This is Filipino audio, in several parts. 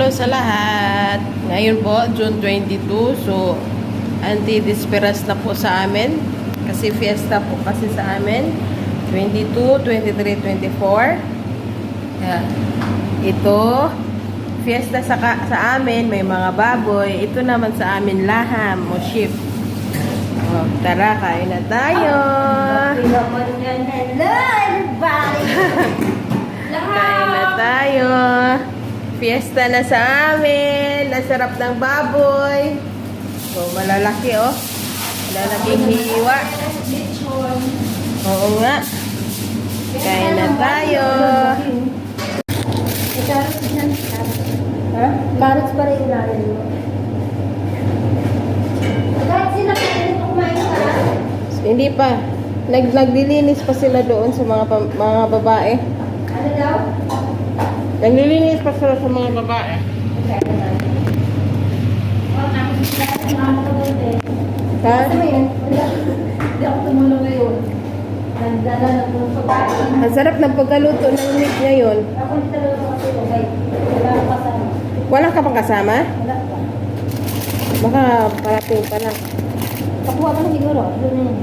hello sa lahat. Ngayon po, June 22. So, anti-disperas na po sa amin. Kasi fiesta po kasi sa amin. 22, 23, 24. Yan. Ito, fiesta sa, ka- sa amin, may mga baboy. Ito naman sa amin, laham o sheep. Oh, tara, kain na tayo. Hello, everybody! Kain na tayo. Fiesta na sa amin. Nasarap ng baboy. So, malalaki oh. Malalaking hiwa. Oo nga. Kain na tayo. Carrots pa rin ilalim mo. Kahit sila pwede kumain ka. Hindi pa. Nag naglilinis pa sila doon sa mga pa- mga babae. Ano daw? Naglilinis pa sila sa mga babae. Wala. Hindi ako tumulong ngayon. Nagdala na po sa bahay. Ang sarap ng pagkaluto ng meat ngayon. Ako hindi talaga kasi okay. Wala akong kasama. Wala ka pang kasama? Wala pa. Baka parating pa lang. Kakuha ko na siguro. Yun.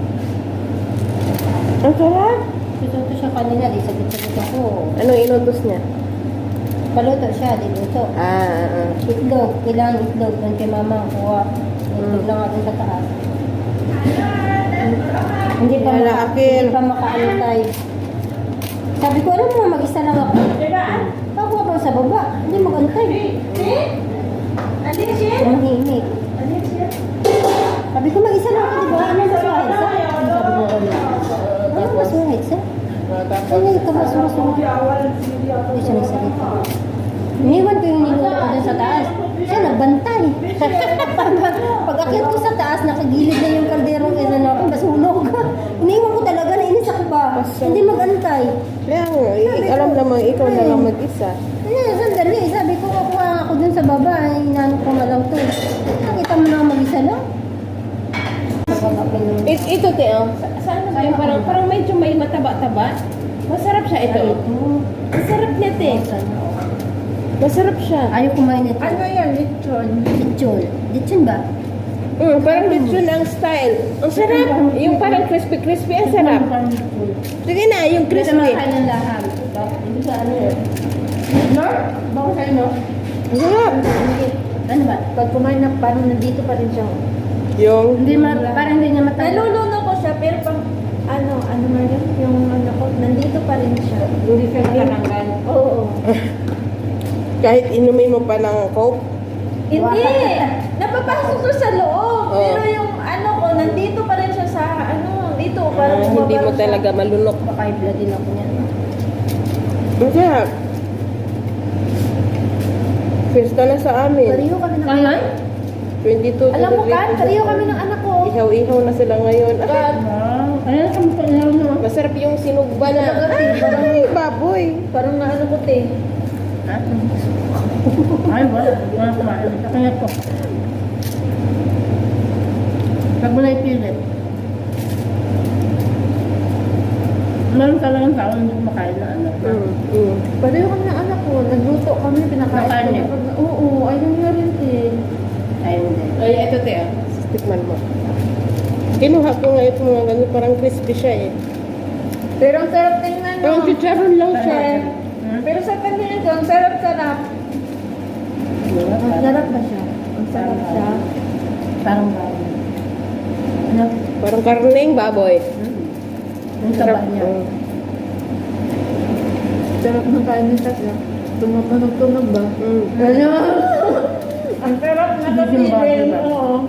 Ang sarap. Susuto siya kanina. Di sagot-sagot ako. Ano inutos niya? Paluto siya. Di luto. Ah, ah, ah. Itlog. Kailangan itlog. Doon kay mama. Kuha. Itlog Mm. lang natin sa taas. Hindi pa, Wala, maka, hindi pa makaantay. Sabi ko, alam mo, mag-isa lang ako. Pakuha ko sa baba. Hindi mag-antay. Ang himik. Sabi ko, mag-isa lang ako, di ba? Ano mas mahal sa? Sabi ko, ano? Ano mas mahal sa? Ano ito mas mas Hindi siya nagsalita. Iniwan ko yung niluto ko dun sa taas. Siya nagbantay. pag, pag akit ko sa taas, nakagilid na yung kalderong ina na ako, masunog. Iniwan ko talaga, nainis ako ba? Hindi mag-antay. Kaya nga, i- alam naman ikaw na lang mag-isa. Eh, sandali. Sabi ko, kukuha ako dun sa baba. Ay, inano ko na lang to. Nakita mo na mag-isa lang. Ito, te, oh. Sa- Saan ba yung parang, parang medyo may mataba-taba? Masarap siya ito. Masarap niya, te. Masarap siya. Ayaw kumain ito. Ano yan? Lechon? Lechon. Lechon ba? Mm, parang lechon ang style. Ang sarap. Yung parang crispy-crispy, ang sarap. Sige na, yung crispy. naman kain ng laham. Hindi ka ano yun. No? Baka kayo, no? Ang sarap. Ano ba? Pag kumain na, parang nandito pa rin siya. Yung, Hindi ma parang hindi niya matalo. Naluluno ko siya, pero pang, ano, ano nga yun? Yung ano ko, nandito pa rin siya. Different karanggan. Oo. kahit inumin mo pa ng coke, Hindi! Napapasok ko sa loob. Oo. Pero yung ano ko, nandito pa rin siya sa, ano, dito. Parang ah, hindi mo talaga malunok. Blood din ako niyan. Ang sarap. Fiesta na sa amin. Pariho kami ng Ngayon? 22 to Alam mo the ka, pariho kami ng anak ko. Ihaw-ihaw na sila ngayon. Ah. Ano na kami panayaw no? masarap yung sinugba na. Ay, baboy. Parang na ano ko, te. Ay, wala. Wala kumain. Nakaya ko. Pag mo na ipilit. Meron talagang tao hindi kumakain na ano. Mm, mm. Pariho kami ng anak ko. Nagluto kami, pinakain Nakain ko. Oo, ayaw niya rin, te. Ay, hindi. Ay, ito te, ah. Tikman mo. Kinuha ko nga ito mga ganito, parang crispy siya eh. Pero ang sarap tingnan, no? Parang chicharon lang siya. Pero sa Parang karneng baboy. Hmm. Ang taba niya. Mm. Sarap ng kain ni ah. Tumapanog-tunog ba? Mm. Ano? Ang sarap na kapilin. Oo.